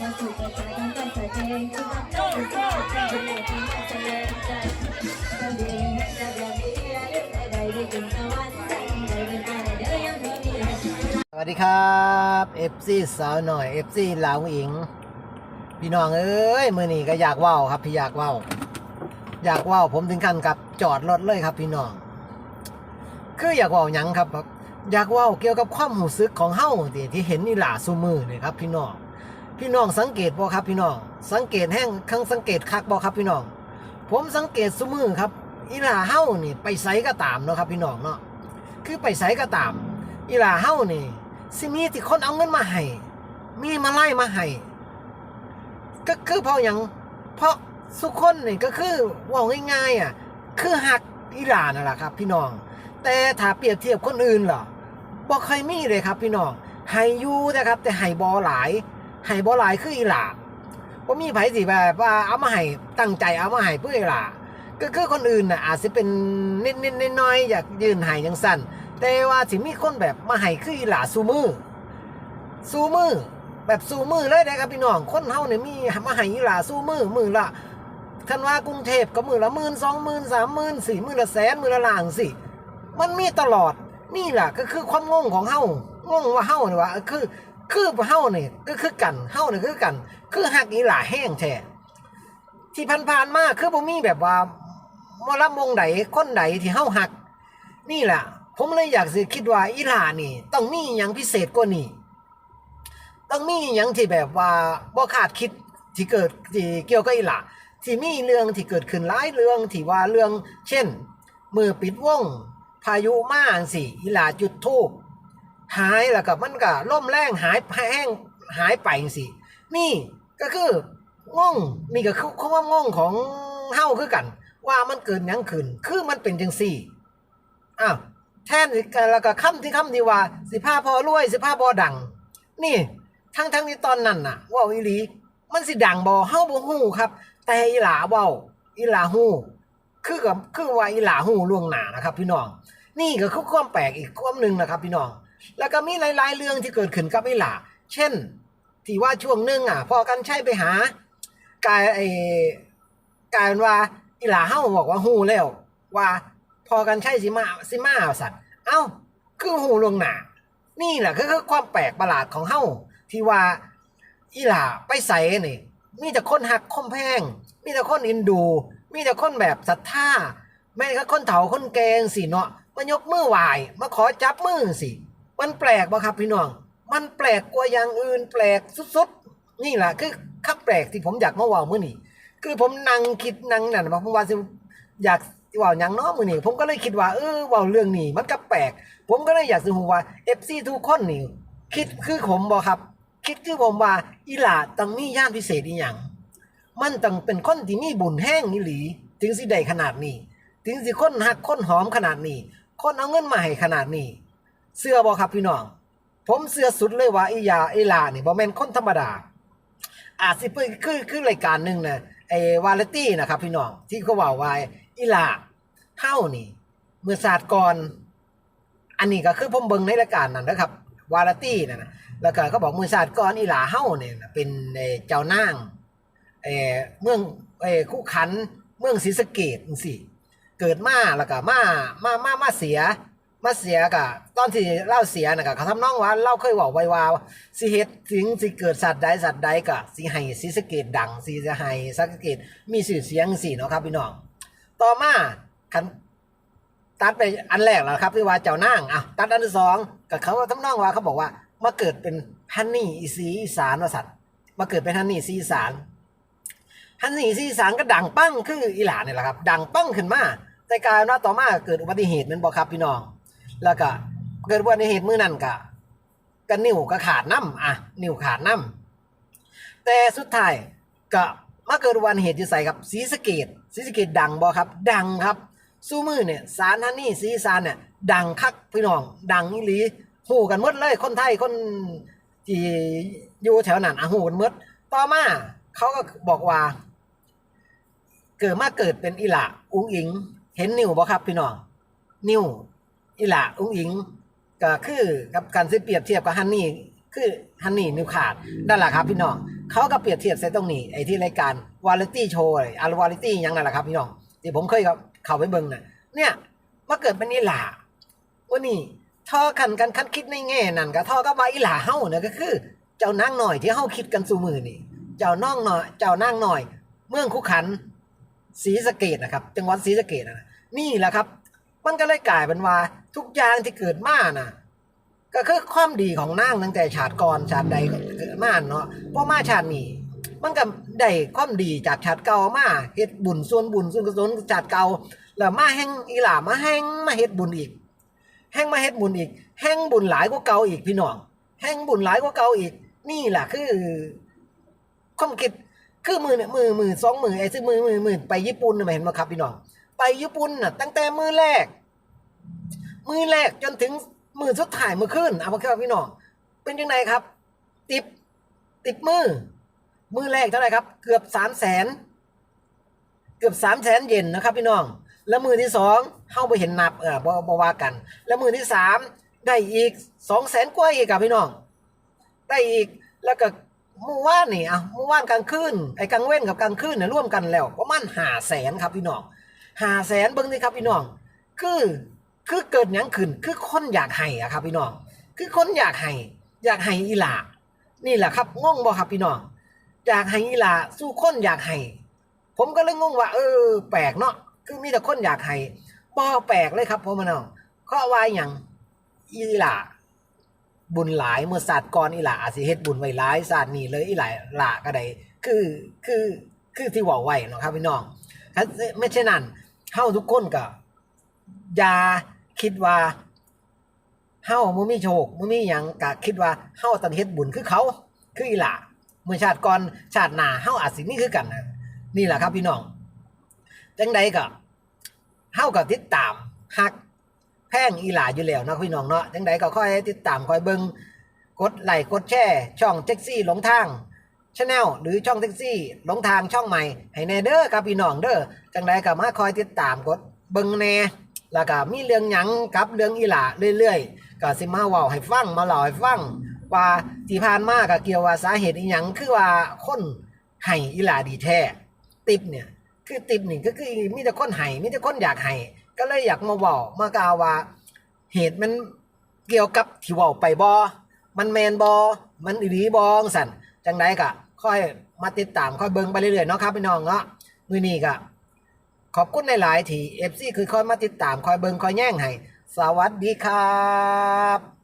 สวัสดีครับเอฟซีสาวหน่อยเอฟซีลาวอิง พี่น้องเอ้ยมือนี้ก็อยากว่าวครับพี่อยากว่าวอยากว่าวผมถึงขั้นกับจอดรถเลยครับ พี่น้อง คืออยากว่าวยังครับ อยากว่าวเกี่ยวกับความหูซึกของเฮ้าที่เห็นนี่หล่าซูมือเนี่ยครับ พี่น้อง พี่น้องสังเกตบ่ครับพี่น้องสังเกตแห้งคังสังเกตคักบ่ครับพี่น้อง ผมสังเกตซูมือครับอีหลาเฮ้านี่ไปไสก็ตามเนาะครับพี่น้องเนาะคือไปไสก็ตามอีหลาเฮ้านี่สิมีที่คนเอาเงินมาให้มีมาไล่มาให้ก็คือเพราะหยังเพราะสุกคนนี่ก็คือว่าง่ายๆอะคือหักอีหลานั่นแหละครับพี่น้อง แต่ถ้าเปรียบเทียบคนอื่นเหรอบ่เคยมีเลยครับพี่น้องให้อยู่นะครับแต่ให้บ่หลาย ให้บ่หลายคืออีหล่าบ่มีไผสิแบบว่าเอามาให้ตั้งใจเอามาให้เพื่ออีหล่าก็คือคนอื่นน่ะอาจจะเป็นนิดๆน้อยๆอยากยืนให้จังสั้นแต่ว่าสิมีคนแบบมาให้คืออีหล่าซูมือซูมือแบบสูมือเลยนะครับพี่น้องคนเฮาเนี่ยมีมาให้ยีหล่าสูมือมือละท่านว่ากรุงเทพก็มือละหมื่นสองหมื่นสามหมื่นสี่หมื่นละแสนมือละล้านสิมันมีตลอดนี่แหละก็คือความงงของเฮางงว่าเฮาเนี่ยว่าคือ คือเฮาเนี่ยก็คือกันเฮาเนี่ยคือกัน คือหักอีหลาแห้งแท้ที่ผ่านๆมาคือบ่มีแบบว่ามอลำวงใดคนใดที่เฮาหัก นี่แหละผมเลยอยากสิคิดว่าอีหลานี่ ต้องมีอย่างพิเศษกว่านี้ต้องมีหยังที่แบบว่าบ่คาดคิดที่เกิดที่เกี่ยวกับอีหล่ะที่มีเรื่องที่เกิดขึ้นหลายเรื่องที่ว่าเรื่อง เช่น มือปิดวงพายุมาสิอีหล่าจุดทูบ หายแล้วก็มันก็ล่มแรงหายแห้งหายไปจังสินี่ก็คืองงนี่ก็คือควางงของเฮาคือกัน ว่ามันเกิดยังขึ้นคือมันเป็นจังซี่อ้าวแทนแล้วก็คำที่คำที่ว่า สิพาพอรวยสิพาพอดัง นี่ทั้งทั้งที่ตอนนั้นน่ะว่าอีหลี มันสิดังบ่เฮาบ่ฮู้ครับ แต่อีหลาเว้าอีหลาฮู้คือกับคือว่าอีหลาฮู้ล่วงหน้านะครับ พี่น้อง นี่ก็คือความแปลกอีกความหนึ่งนะครับ พี่น้อง แล้วก็มีหลาย ๆ เรื่องที่เกิดขึ้นกับอีหลาเช่น ที่ว่าช่วงนึงอะพอกันใช้ไปหากายไอ้กายว่าอีหลาเฮาบอกว่าฮู้แล้ว ว่าพอกันใช้สิมาสิมาสัตว์เอ้าคือฮู้ล่วงหนานี่แหละก็คือความแปลกประหลาดของเฮาที่ว่าอีหล่าไปใส่นี่มีแต่คนหักคมแพง มีแต่คนอินดู มีแต่คนแบบศรัทธาแม่ก็คนเฒ่าคนแกงสิเนาะมายกมือไหวมาขอจับมือสิ มันแปลกบ่ครับพี่น้อง มันแปลกกว่าอย่างอื่นแปลกสุดๆ นี่แหละคือคับแปลกที่ผมอยากมาว่าเมื้อนี้คือผมนั่งคิดนั่งนั่นว่าผมว่าสิอยากเว่าหยังเนาะมื้อนี้ผมก็เลยคิดว่าเออเว้าเรื่องนี้มันก็แปลก ผมก็เลยอยากสิฮู้ว่า FC ทุกคนนี่คิดคือผมบ่ครับ คิดคือผมว่าอีหลาต้องมีย่านพิเศษอีหยังมันต้องเป็นคนที่มีบุญแห้งอีหลี ถึงสิได้ขนาดนี้ ถึงสิคนหักคนหอมขนาดนี้ คนเอาเงินมาให้ขนาดนี้ เสื้อบ่ครับพี่น้อง ผมเสื้อสุดเลยว่าอียาอีลานี่บ่แม่นคนธรรมดา อาจสิเป็นคือคือรายการหนึ่งนะไอ้วาไรตี้นะครับพี่น้องที่เขาว่าว่าอีลาเฮานี่เมื่อศาสตร์ก่อนอันนี้ก็คือผมเบิ่งในรายการนั่นนะครับวาไรตี้นั่นะแล้วก็เขาบอกมือศาสตร์ก่อนอีหลาเฮาเนี่ยเป็นเอ่อเจ้านางเอ่อเมืองเอคู่ขันเมืองศรีสะเกษจังซี่เกิดมาแล้วก็มามามามาเสีย มาเสียก็ตอนที่เล่าเสียน่ะก็เขาทำน้องว่าเล่าเคยบอกไว้ว่าสิเฮ็ดถึงสิเกิดสัตว์ใดสัตว์ใดก็สิให้ศรีสะเกษดังสิจะให้ศรีสะเกษมีชื่อเสียงสิเนาะครับพี่น้องต่อมาคันตัดไปอันแรกแล้วครับที่ว่าเจ้านางอะตัดอันที่สองก็เขาทำน้องว่าเขาบอกว่ามาเกิดเป็นฮันนี่อีสีอีสานว่าสัตว์มาเกิดเป็นฮันนี่สีอีสานฮันนี่สีอีสานก็ดังปั้งคืออีหลานนี่แหละครับ ดังปั้งขึ้นมาแต่กลายว่าต่อมาเกิดอุบัติเหตุมันบอกครับพี่น้อง แล้วก็เกิดอุบัติเหตุมื้อนั้นก็ก็นิ้วก็ขาดน้ำอะ นิ้วขาดน้ำแต่สุดท้ายก็มาเกิดอุบัติเหตุอยู่ใส่ครับศรีสะเกดศรีสะเกดดังบ่ครับ ดังครับสู้มือเนี่ยสารฮันนี่ศรีสานเนี่ยดังคักพี่น้อง ดังอีหลีฮูกันมดเลย คนไทยคนที่อยู่แถวนั้นอะฮู้กันมดต่อมาเขาก็บอกว่า เกิดมาเกิดเป็นอีหละอุ้งอิง เห็นนิ้วบ่ครับพี่น้อง นิ้ว อีหล่าอุ้งอิงก็คือกับการสิเปรียบเทียบกับฮันนี่คือฮันนี่นิวขาดนั่นแหละครับพี่น้องเขาก็เปรียบเทียบใส่ตรงนี้ไอ้ที่รายการวาไรตี้โชว์อะไรวาไรตี้ยังนั่นแหละครับพี่น้องที่ผมเคยเข้าไปเบิ่งน่ะเนี่ยมาเกิดเป็นอีหล่าว่านี่ท่อกันกันคันคิดในแง่นั่นก็ท่อก็ว่าอีหลาเฮ้าเนี่ยก็คือ เจ้านางหน่อยที่เฮ้าคิดกันสู่มือนี่ เจ้าน้องหน่อย เจ้านางหน่อย เมืองคุขันศรีสะเกดนะครับ จังหวัดศรีสะเกดนะนี่แหละครับ มันก็เลยกลายเป็นว่าทุกอย่างที่เกิดมาน่ะ ก็คือความดีของนางตั้งแต่ชาติก่อนชาติใดเกิดมาเนาะพอมาชาตินี้มันก็ได้ความดีจากชาติเก่ามาเฮ็ดบุญส่วนบุญส่วนกุศลชาติเก่าแล้วมาแห่งอีหลามาแห่งมาเฮ็ดบุญอีก แห่งมาเฮ็ดบุญอีก แห่งบุญหลายกว่าเก่าอีกพี่น้อง แห่งบุญหลายกว่าเก่าอีก นี่แหละคือความคิดคือมือเนี่ยมือมือสองมือไอ้ซึ่งมือมือมือไปญี่ปุ่นน่เห็นไหมครับพี่น้อง ไปญี่ปุ่นน่ะตั้งแต่มือแรก มือแรกจนถึงมือสุดท้ายมือขึ้นเอามาครับพี่น้องเป็นยังไงครับ ติบติบมือ มือแรกเท่าไหร่ครับ เกือบสามแสนเกือบสามแสนเยนนะครับ พี่น้อง แล้วมือที่สองเข้าไปเห็นนับเออบ่บ่ว่ากัน แล้วมือที่สามได้อีกสองแสนกว่าอีกครับพี่น้อง ได้อีกแล้วก็เมื่อวานนี่อะเมื่อวานกลางคืนไอ้กลางเว้นกับกลางคืนเนี่ยร่วมกันแล้วประมาณห้าแสนครับพี่น้อง หาแสนเบิ้งนี่ครับพี่น้อง คือคือเกิดยังขึ้น คือคนอยากให้อะครับพี่น้อง คือคนอยากให้อยากให้อีหลานี่แหละครับงงบ่ครับพี่น้อง อยากให้อีหลาสู้คนอยากให้ผมก็เลยงงว่า เออ แปลกเนาะคือมีแต่คนอยากให้บ่แปลกเลยครับพ่อมาน้องข้อว่าอย่างอีหลาบุญหลายเมื่อศาสตร์ก่อนอีหลาอาจสิเฮ็ดบุญไว้หลายศาสตร์นี้เลยอีหล่าหลาก็ได้คือคือคือที่ว้าไว้เนาะครับพี่น้องไม่เช่นนั้น เฮาทุกคนก็อย่าคิดว่าเฮาบ่มีโชคบ่มีหยังก็คิดว่าเฮาต้องเฮ็ดบุญคือเขา คืออีหล่าเมื่อชาติก่อนชาติหน้าเฮาอาจสิมีคือกันนะนี่แหละครับพี่น้องจังใดก็เฮาก็ติดตามฮักแพงอีหลาอยู่แล้วนะพี่น้องเนาะจังใดก็ค่อยติดตามค่อยเบิ่งกดไลค์กดแชร์ช่องแท็กซี่หลงทาง ชแนลหรือช่องแท็กซี่หลงทางช่องใหม่ ให้แน่เด้อครับพี่น้องเด้อจังใดก็มาคอยติดตามกดเบิ่งแน่แล้วก็มีเรื่องหยังกับเรื่องอีหลาเรื่อยๆก็สิมาเว้าให้ฟังมาเล่าให้ฟังว่าที่ผ่านมาก็เกี่ยวว่าสาเหตุอีหยังคือว่าคนให้อีหลาดีแท้ติบเนี่ยคือติบนี่ก็คือมีแต่คนให้มีแต่คนอยากให้ก็เลยอยากมาเว้ามากล่าวว่าเหตุมันเกี่ยวกับที่เว้าไปบอมันแมนบอมันอีหลีบองสันจังไดก็ ค่อยมาติดตามค่อยเบิ่งไปเรื่อยๆเนาะครับพี่น้องเนาะมือนี้ก็ขอบคุณหลายๆที่ FC คือค่อยมาติดตามค่อยเบิ่งค่อยแย่งให้สวัสดีครับ